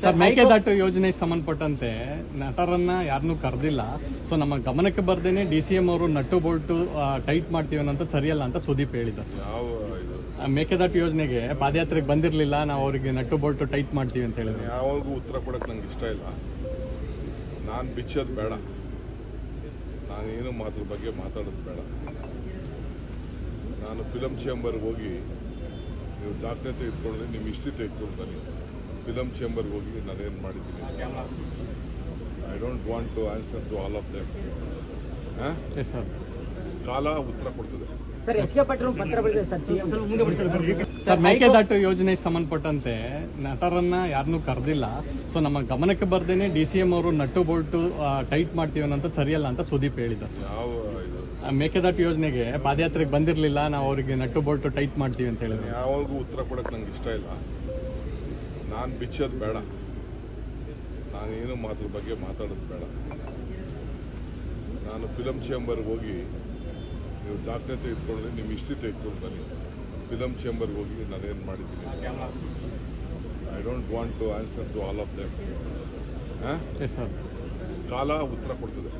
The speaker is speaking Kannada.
ಸರ್ ಮೇಕೆದಾಟು ಯೋಜನೆಗೆ ಸಂಬಂಧಪಟ್ಟಂತೆ ನಟರನ್ನ ಯಾರನ್ನೂ ಕರೆದಿಲ್ಲ. ಸೊ ನಮ್ಮ ಗಮನಕ್ಕೆ ಬರ್ದೇನೆ ಡಿ ಸಿ ಎಂ ಅವರು ನಟ್ಟು ಬೋಲ್ಟು ಟೈಟ್ ಮಾಡ್ತೀವಿ ಅನ್ನೋಂಥ ಸರಿಯಲ್ಲ ಅಂತ ಸುದೀಪ್ ಹೇಳಿದ ಯಾವ ಇದು? ಆ, ಮೇಕೆದಾಟು ಯೋಜನೆಗೆ ಪಾದಯಾತ್ರೆಗೆ ಬಂದಿರಲಿಲ್ಲ ನಾವು ಅವರಿಗೆ ನಟ್ಟು ಬೋಲ್ಟು ಟೈಟ್ ಮಾಡ್ತೀವಿ ಅಂತ ಹೇಳಿದ್ರು. ಯಾವಾಗೂ ಉತ್ತರ ಕೊಡಕ್ಕೆ ನಂಗೆ ಇಷ್ಟ ಇಲ್ಲ. ನಾನು ಬಿಚ್ಚೋದು ಬೇಡ. ನಾನೇನು ಮಾತ್ರ ಬಗ್ಗೆ ಮಾತಾಡೋದು ಬೇಡ. ನಾನು ಫಿಲಮ್ ಚೇಂಬರ್ಗೆ ಹೋಗಿ ನೀವು ದಾಖಲೆ ತೆಗೆದುಕೊಂಡ್ರೆ ನಿಮ್ಮ ಹಿಸ್ಟ್ರಿ ತೆಗೆದುಕೊಂಡು ಬನ್ನಿ. ಫಿಲಮ್ ಚೇಂಬರ್ಗೆ ಹೋಗಿ ನಾನೇನು ಮಾಡಿದ್ದೀನಿ? I don't want to answer to all of them yes sir ಕಾಲ ಉತ್ತರ ಕೊಡ್ತದೆ. ಸರ್ ಮೇಕೆದಾಟು ಯೋಜನೆಗೆ ಸಂಬಂಧಪಟ್ಟಂತೆ ನಟರನ್ನ ಯಾರನ್ನೂ ಕರೆದಿಲ್ಲ. ಸೊ ನಮ್ಮ ಗಮನಕ್ಕೆ ಬರ್ದೇನೆ ಡಿ ಸಿ ಎಂ ಅವರು ನಟ್ಟು ಬೋಲ್ಟು ಟೈಟ್ ಮಾಡ್ತೀವಿ ಅನ್ನೋಂಥ ಸರಿಯಲ್ಲ ಅಂತ ಸುದೀಪ್ ಹೇಳಿದ ಯಾವ ಇದು? ಆ, ಮೇಕೆದಾಟು ಯೋಜನೆಗೆ ಪಾದಯಾತ್ರೆಗೆ ಬಂದಿರಲಿಲ್ಲ ನಾವು ಅವರಿಗೆ ನಟ್ಟು ಬೋಲ್ಟು ಟೈಟ್ ಮಾಡ್ತೀವಿ ಅಂತ ಹೇಳಿದ್ರೆ. ಯಾವಾಗ ಉತ್ತರ ಕೊಡಕ್ಕೆ ನಂಗೆ ಇಷ್ಟ ಇಲ್ಲ. ನಾನು ಬಿಚ್ಚೋದು ಬೇಡ. ನಾನೇನು ಮಾತ್ರ ಬಗ್ಗೆ ಮಾತಾಡೋದು ಬೇಡ. ನಾನು ಫಿಲಮ್ ಚೇಂಬರ್ಗೆ ಹೋಗಿ ನೀವು ದಾಖಲೆ ತೆಗೆದುಕೊಂಡ್ರೆ ನಿಮ್ಮ ಇಷ್ಟ ತೆಗೆದುಕೊಂಡು ಬನ್ನಿ. ಫಿಲಮ್ ಚೇಂಬರ್ಗೆ ಹೋಗಿ ನಾನೇನು ಮಾಡಿದ್ದೀನಿ? I don't want to answer to all of sir ಕಾಲ ಉತ್ತರ ಕೊಡ್ತದೆ.